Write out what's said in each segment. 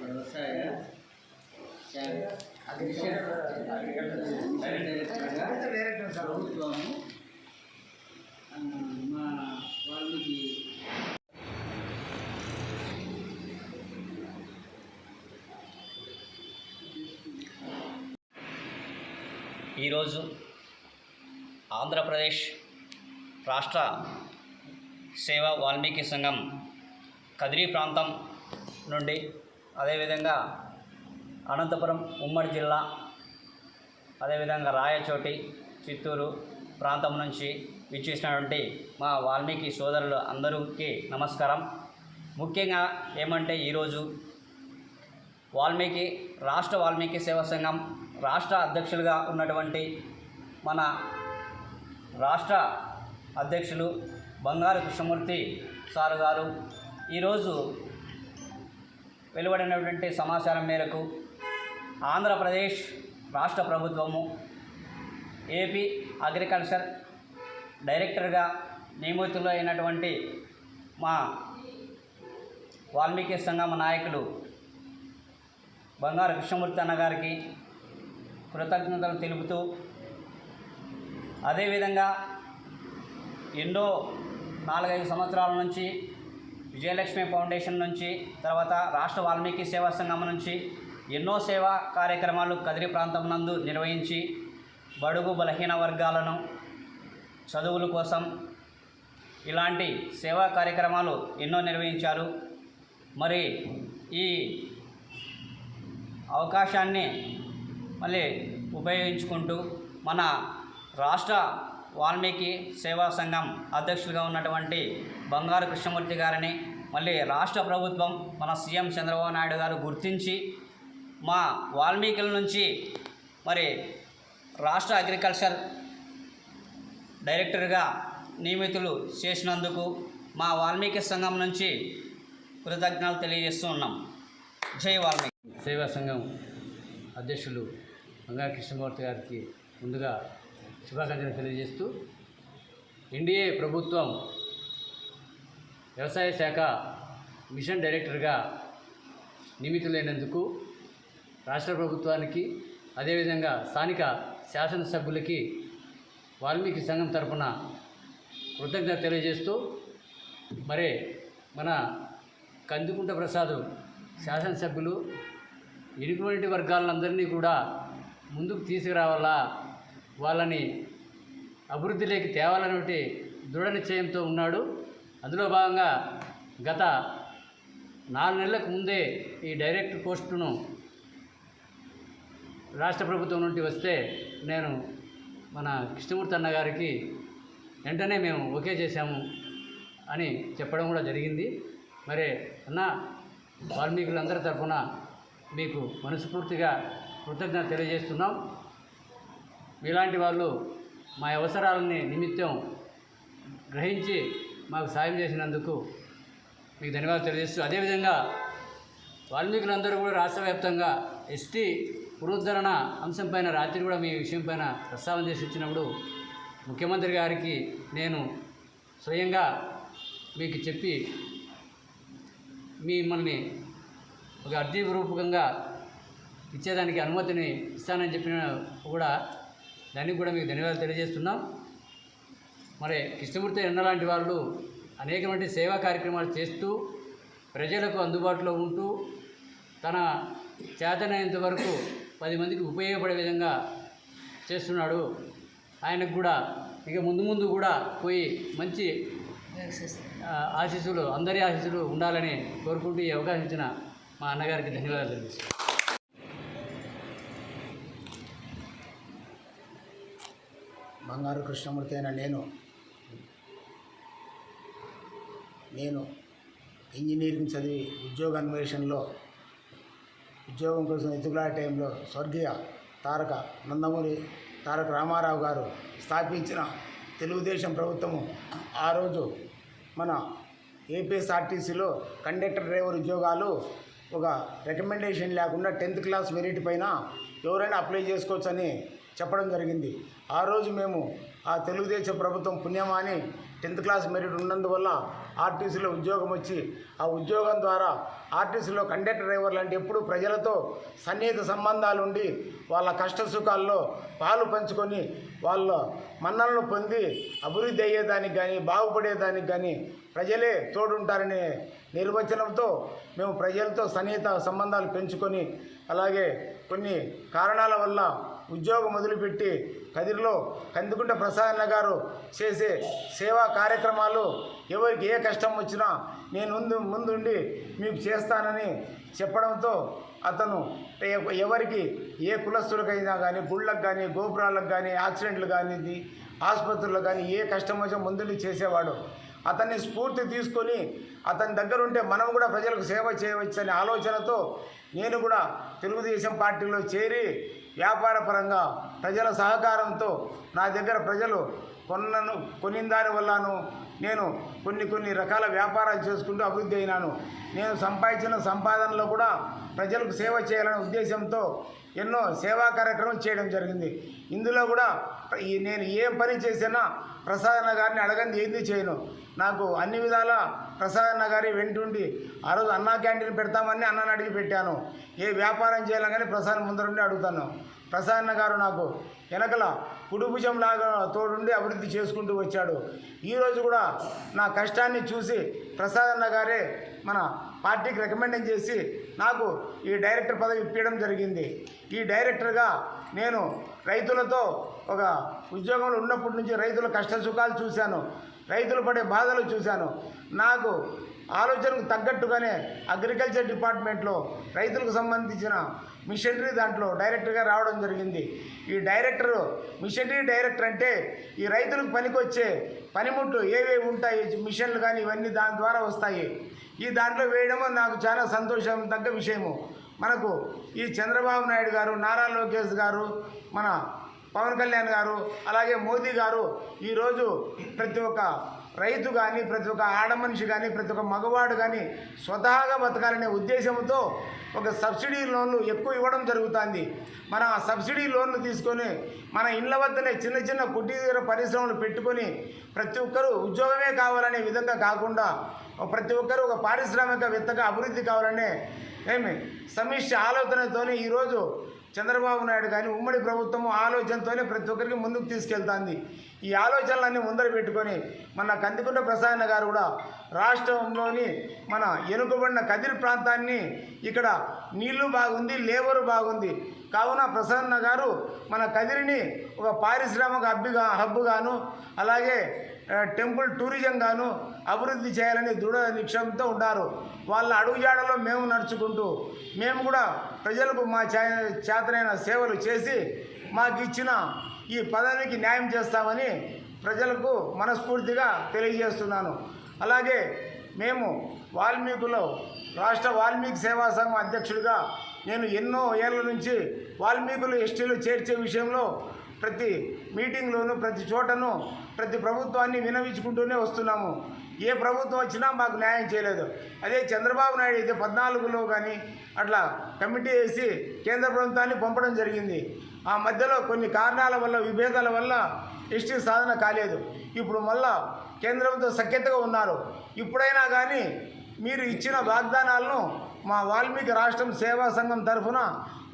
వ్యవసాయ ప్రభుత్వము ఆ, మా వాళ్ళకి ఈరోజు ఆంధ్రప్రదేశ్ రాష్ట్ర సేవా వాల్మీకి సంఘం కదిరి ప్రాంతం నుండి అదేవిధంగా అనంతపురం ఉమ్మడి జిల్లా అదేవిధంగా రాయచోటి చిత్తూరు ప్రాంతం నుంచి విచ్చేసినటువంటి మా వాల్మీకి సోదరులు అందరికీ నమస్కారం. ముఖ్యంగా ఏమంటే ఈరోజు వాల్మీకి రాష్ట్ర వాల్మీకి సేవా సంఘం రాష్ట్ర అధ్యక్షులుగా ఉన్నటువంటి మన రాష్ట్ర అధ్యక్షులు బంగారు కృష్ణమూర్తి సారు గారు ఈరోజు వెలువడినటువంటి సమాచారం మేరకు ఆంధ్రప్రదేశ్ రాష్ట్ర ప్రభుత్వము ఏపీ అగ్రికల్చర్ డైరెక్టర్గా నియమితులు అయినటువంటి మా వాల్మీకి సంఘం నాయకులు బంగారు కృష్ణమూర్తి అన్నగారికి కృతజ్ఞతలు తెలుపుతూ అదేవిధంగా ఎన్నో నాలుగైదు సంవత్సరాల నుంచి విజయలక్ష్మి ఫౌండేషన్ నుంచి తర్వాత రాష్ట్ర వాల్మీకి సేవా సంఘం నుంచి ఎన్నో సేవా కార్యక్రమాలు కదిరి ప్రాంతం నందు నిర్వహించి బడుగు బలహీన వర్గాలను చదువుల కోసం ఇలాంటి సేవా కార్యక్రమాలు ఎన్నో నిర్వహించారు. మరి ఈ అవకాశాన్ని మళ్ళీ ఉపయోగించుకుంటూ మన రాష్ట్ర వాల్మీకి సేవా సంఘం అధ్యక్షులుగా ఉన్నటువంటి బంగారు కృష్ణమూర్తి గారిని మళ్ళీ రాష్ట్ర ప్రభుత్వం మన సీఎం చంద్రబాబు నాయుడు గారు గుర్తించి మా వాల్మీకుల నుంచి మరి రాష్ట్ర అగ్రికల్చర్ డైరెక్టర్గా నియమితులు చేసినందుకు మా వాల్మీకి సంఘం నుంచి కృతజ్ఞతలు తెలియజేస్తూ ఉన్నాం. జై వాల్మీకి. సేవా సంఘం అధ్యక్షులు బంగారు కృష్ణమూర్తి గారికి ముందుగా శుభాకాంక్షలు తెలియజేస్తూ ఎన్డీఏ ప్రభుత్వం వ్యవసాయ శాఖ మిషన్ డైరెక్టర్గా నియమితులైనందుకు రాష్ట్ర ప్రభుత్వానికి అదేవిధంగా స్థానిక శాసనసభ్యులకి వాల్మీకి సంఘం తరపున కృతజ్ఞత తెలియజేస్తూ మరి మన కందుకుంట ప్రసాద్ శాసనసభ్యులు ఇటువంటి వర్గాలందరినీ కూడా ముందుకు తీసుకురావాలా వాళ్ళని అభివృద్ధిలోకి తేవాలనే దృఢ నిశ్చయంతో ఉన్నాడు. అందులో భాగంగా గత నాలుగు నెలలకు ముందే ఈ డైరెక్టర్ పోస్టును రాష్ట్ర ప్రభుత్వం నుండి వస్తే నేను మన కృష్ణమూర్తి అన్న గారికి వెంటనే మేము ఓకే చేశాము అని చెప్పడం కూడా జరిగింది. మరి అన్న వాల్మీకులందరి తరఫున మీకు మనస్ఫూర్తిగా కృతజ్ఞత తెలియజేస్తున్నాం. మీలాంటి వాళ్ళు మా అవసరాలని నిమిత్తం గ్రహించి మాకు సాయం చేసినందుకు మీకు ధన్యవాదాలు తెలియజేస్తూ అదేవిధంగా వాల్మీకులందరూ కూడా రాష్ట్ర వ్యాప్తంగా ఎస్టీ పునరుద్ధరణ అంశంపైన రాత్రి కూడా మీ విషయంపైన ప్రస్తావన చేసి ఇచ్చినప్పుడు ముఖ్యమంత్రి గారికి నేను స్వయంగా మీకు చెప్పి మిమ్మల్ని ఒక అర్జీ రూపకంగా ఇచ్చేదానికి అనుమతిని ఇస్తానని చెప్పిన కూడా దానికి కూడా మీకు ధన్యవాదాలు తెలియజేస్తున్నాం. మరి కృష్ణమూర్తి ఎన్నలాంటి వాళ్ళు అనేకమంది సేవా కార్యక్రమాలు చేస్తూ ప్రజలకు అందుబాటులో ఉంటూ తన చేతనైనంత వరకు పది మందికి ఉపయోగపడే విధంగా చేస్తున్నాడు. ఆయనకు కూడా ఇక ముందు ముందు కూడా పోయి మంచి ఆశీస్సులు అందరి ఆశీస్సులు ఉండాలని కోరుకుంటూ ఈ అవకాశం ఇచ్చిన మా అన్నగారికి ధన్యవాదాలు బంగారు కృష్ణమూర్తి అయిన నేను నేను ఇంజనీరింగ్ చదివి ఉద్యోగ అన్వేషణలో ఉద్యోగం కోసం ఎదుగులాడే టైంలో స్వర్గీయ తారక నందమూరి తారక రామారావు గారు స్థాపించిన తెలుగుదేశం ప్రభుత్వము. ఆ రోజు మన ఏపీఎస్ఆర్టీసీలో కండక్టర్ డ్రైవర్ ఉద్యోగాలు ఒక రికమెండేషన్ లేకుండా టెన్త్ క్లాస్ మెరిట్ పైన ఎవరైనా అప్లై చేసుకోవచ్చని చెప్పడం జరిగింది. ఆ రోజు మేము ఆ తెలుగుదేశం ప్రభుత్వం పుణ్యమాని టెన్త్ క్లాస్ మెరిట్ ఉన్నందువల్ల ఆర్టీసీలో ఉద్యోగం వచ్చి ఆ ఉద్యోగం ద్వారా ఆర్టీసీలో కండక్టర్ డ్రైవర్ లాంటి ఎప్పుడు ప్రజలతో సన్నిహిత సంబంధాలు ఉండి వాళ్ళ కష్ట సుఖాల్లో పాలు పంచుకొని వాళ్ళ మన్నలను పొంది అభివృద్ధి అయ్యేదానికి కానీ బాగుపడేదానికి కానీ ప్రజలే తోడుంటారనే నిర్వచనంతో మేము ప్రజలతో సన్నిహిత సంబంధాలు పెంచుకొని అలాగే కొన్ని కారణాల వల్ల ఉద్యోగం మొదలుపెట్టి కదిరిలో కందుకుంట ప్రసాదన్న గారు చేసే సేవా కార్యక్రమాలు ఎవరికి ఏ కష్టం వచ్చినా నేను ముందు ముందుండి మీకు చేస్తానని చెప్పడంతో అతను ఎవరికి ఏ కులస్తులకైనా కానీ గుళ్ళకు కానీ గోపురాలకు కానీ యాక్సిడెంట్లు కానీ ఆసుపత్రులకు కానీ ఏ కష్టం వచ్చినా ముందుండి చేసేవాడు. అతన్ని స్ఫూర్తి తీసుకొని అతని దగ్గర ఉంటే మనం కూడా ప్రజలకు సేవ చేయవచ్చు అనే ఆలోచనతో నేను కూడా తెలుగుదేశం పార్టీలో చేరి వ్యాపారపరంగా ప్రజల సహకారంతో నా దగ్గర ప్రజలు కొన్నను కొనిన దాని వల్లను నేను కొన్ని కొన్ని రకాల వ్యాపారాలు చేసుకుంటూ అభివృద్ధి అయినాను. నేను సంపాదించిన సంపాదనలో కూడా ప్రజలకు సేవ చేయాలనే ఉద్దేశంతో ఎన్నో సేవా కార్యక్రమం చేయడం జరిగింది. ఇందులో కూడా ఈ నేను ఏ పని చేసినా ప్రసాదన్న గారిని అడగంది ఏంది చేయను? నాకు అన్ని విధాల ప్రసాదన్న గారి వెంటుండి ఆ రోజు అన్నా క్యాంటీన్ పెడతామని అన్నని అడిగి పెట్టాను. ఏ వ్యాపారం చేయాలని కానీ ప్రసాద్ ముందరుండి అడుగుతాను. ప్రసాదన్న గారు నాకు వెనకల కుడుభుజం లాగా తోడుండి అభివృద్ధి చేసుకుంటూ వచ్చాడు. ఈరోజు కూడా నా కష్టాన్ని చూసి ప్రసాదన్న గారే మన పార్టీకి రికమెండ్ చేసి నాకు ఈ డైరెక్టర్ పదవి ఇప్పించడం జరిగింది. ఈ డైరెక్టర్గా నేను రైతులతో ఒక ఉద్యోగంలో ఉన్నప్పటి నుంచి రైతుల కష్ట సుఖాలు చూశాను. రైతులు పడే బాధలు చూశాను. నాకు ఆలోచనకు తగ్గట్టుగానే అగ్రికల్చర్ డిపార్ట్మెంట్లో రైతులకు సంబంధించిన మిషనరీ దాంట్లో డైరెక్టర్గా రావడం జరిగింది. ఈ డైరెక్టర్ మిషనరీ డైరెక్టర్ అంటే ఈ రైతులకు పనికొచ్చే పనిముట్లు ఏవేవి ఉంటాయి? మిషన్లు కానీ ఇవన్నీ దాని ద్వారా వస్తాయి. ఈ దాంట్లో వేయడము నాకు చాలా సంతోషం తగ్గ విషయము. మనకు ఈ చంద్రబాబు నాయుడు గారు నారా లోకేష్ గారు మన పవన్ కళ్యాణ్ గారు అలాగే మోదీ గారు ఈరోజు ప్రతి ఒక్క రైతు కానీ ప్రతి ఒక్క ఆడ మనిషి కానీ ప్రతి ఒక్క మగవాడు కానీ స్వతహాగా బతకాలనే ఉద్దేశంతో ఒక సబ్సిడీ లోన్లు ఎక్కువ ఇవ్వడం జరుగుతుంది. మన ఆ సబ్సిడీ లోన్లు తీసుకొని మన ఇళ్ళ వద్దనే చిన్న చిన్న కుటీర పరిశ్రమలు పెట్టుకొని ప్రతి ఒక్కరూ ఉద్యోగమే కావాలనే విధంగా కాకుండా ప్రతి ఒక్కరూ ఒక పారిశ్రామికవేత్తగా అభివృద్ధి కావాలనే ఏమి సమిష్టి ఆలోచనతోనే ఈరోజు చంద్రబాబు నాయుడు కానీ ఉమ్మడి ప్రభుత్వం ఆలోచనతోనే ప్రతి ఒక్కరికి ముందుకు తీసుకెళ్తాంది. ఈ ఆలోచనలన్నీ ముందర పెట్టుకొని మన కందికుంట ప్రసాదన్న గారు కూడా రాష్ట్రంలోని మన ఎనుకబడిన కదిరి ప్రాంతాన్ని ఇక్కడ నీళ్ళు బాగుంది లేబరు బాగుంది. కావున ప్రసన్న గారు మన కదిరిని ఒక పారిశ్రామిక హబ్బిగా హబ్బుగాను అలాగే టెంపుల్ టూరిజంగాను అభివృద్ధి చేయాలని దృఢ నిక్షేపంతో ఉన్నారు. వాళ్ళ అడుగుజాడలో మేము నడుచుకుంటూ మేము కూడా ప్రజలకు మా చేతనైన సేవలు చేసి మాకు ఇచ్చిన ఈ పదవికి న్యాయం చేస్తామని ప్రజలకు మనస్ఫూర్తిగా తెలియజేస్తున్నాను. అలాగే మేము వాల్మీకులో రాష్ట్ర వాల్మీకి సేవా సంఘం అధ్యక్షుడిగా నేను ఎన్నో ఏళ్ళ నుంచి వాల్మీకులు ఎస్టీలు చేర్చే విషయంలో ప్రతి మీటింగ్లోనూ ప్రతి చోటను ప్రతి ప్రభుత్వాన్ని వినవించుకుంటూనే వస్తున్నాము. ఏ ప్రభుత్వం వచ్చినా మాకు న్యాయం చేయలేదు. అదే చంద్రబాబు నాయుడు అయితే పద్నాలుగులో కానీ అట్లా కమిటీ వేసి కేంద్ర ప్రభుత్వాన్ని పంపడం జరిగింది. ఆ మధ్యలో కొన్ని కారణాల వల్ల విభేదాల వల్ల ఎస్టీ సాధన కాలేదు. ఇప్పుడు మళ్ళా కేంద్రంతో సఖ్యతగా ఉన్నారు. ఇప్పుడైనా కానీ మీరు ఇచ్చిన వాగ్దానాలను మా వాల్మీకి రాష్ట్రం సేవా సంఘం తరఫున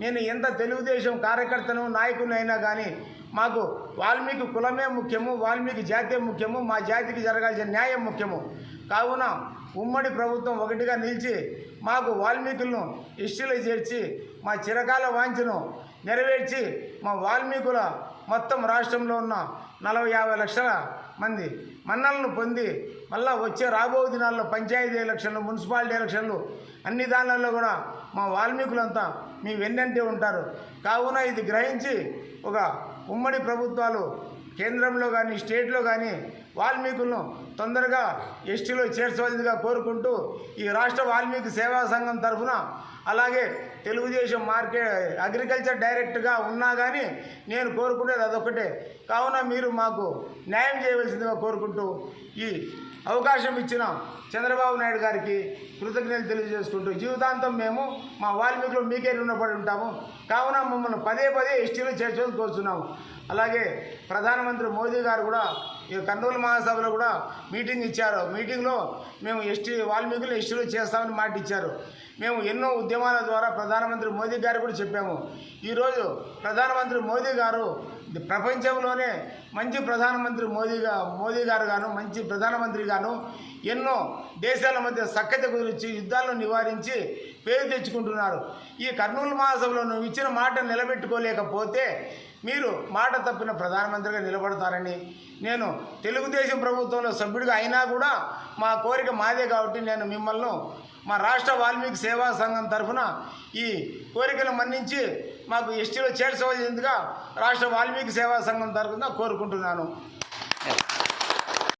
నేను ఎంత తెలుగుదేశం కార్యకర్తను నాయకుని అయినా కానీ మాకు వాల్మీకి కులమే ముఖ్యము వాల్మీకి జాతే ముఖ్యము మా జాతికి జరగాల్సిన న్యాయం ముఖ్యము. కావున ఉమ్మడి ప్రభుత్వం ఒకటిగా నిలిచి మాకు వాల్మీకులను ఎస్టీలో చేర్చి మా చిరకాల వాంఛను నెరవేర్చి మా వాల్మీకుల మొత్తం రాష్ట్రంలో ఉన్న నలభై యాభై లక్షల మంది మన్నలను పొంది మళ్ళా వచ్చే రాబో దినాల్లో పంచాయతీ ఎలక్షన్లు మున్సిపాలిటీ ఎలక్షన్లు అన్ని దానిలలో కూడా మా వాల్మీకులంతా మీ వెన్నంటే ఉంటారు. కావున ఇది గ్రహించి ఒక ఉమ్మడి ప్రభుత్వాలు కేంద్రంలో కానీ స్టేట్లో కానీ వాల్మీకులను తొందరగా ఎస్టీలో చేర్చవలసిందిగా కోరుకుంటూ ఈ రాష్ట్ర వాల్మీకి సేవా సంఘం తరఫున అలాగే తెలుగుదేశం మార్కెట్ అగ్రికల్చర్ డైరెక్ట్గా ఉన్నా కానీ నేను కోరుకునేది అదొకటే కావున మీరు మాకు న్యాయం చేయవలసిందిగా కోరుకుంటూ ఈ అవకాశం ఇచ్చిన చంద్రబాబు నాయుడు గారికి కృతజ్ఞతలు తెలియజేసుకుంటూ జీవితాంతం మేము మా వాల్మీకులు మీకే రుణపడి ఉంటాము. కావున మమ్మల్ని పదే పదే ఎస్టీలో చేర్చుకొని కోరుతున్నాము అలాగే ప్రధానమంత్రి మోదీ గారు కూడా ఈ కర్నూలు మహాసభలో కూడా మీటింగ్ ఇచ్చారు. మీటింగ్లో మేము ఎస్టీ వాల్మీకులు ఎస్టీలు చేస్తామని మాట ఇచ్చారు మేము ఎన్నో ఉద్యమాల ద్వారా ప్రధానమంత్రి మోదీ గారు కూడా చెప్పాము. ఈరోజు ప్రధానమంత్రి మోదీ గారు ప్రపంచంలోనే మంచి ప్రధానమంత్రి మోదీగా మోదీ గారు గాను మంచి ప్రధానమంత్రి గాను ఎన్నో దేశాల మధ్య సఖ్యత కుదిరించి యుద్ధాలను నివారించి పేరు తెచ్చుకుంటున్నారు. ఈ కర్నూలు మహాసభలో నువ్వు ఇచ్చిన మాట నిలబెట్టుకోలేకపోతే మీరు మాట తప్పిన ప్రధానమంత్రిగా నిలబడతారని నేను తెలుగుదేశం ప్రభుత్వంలో సభ్యుడిగా అయినా కూడా మా కోరిక మాదే కాబట్టి నేను మిమ్మల్ని మా రాష్ట్ర వాల్మీకి సేవా సంఘం తరఫున ఈ కోరికను మన్నించి మాకు ఎస్టీలో చేర్చవలసిందిగా రాష్ట్ర వాల్మీకి సేవా సంఘం తరఫున కోరుకుంటున్నాను.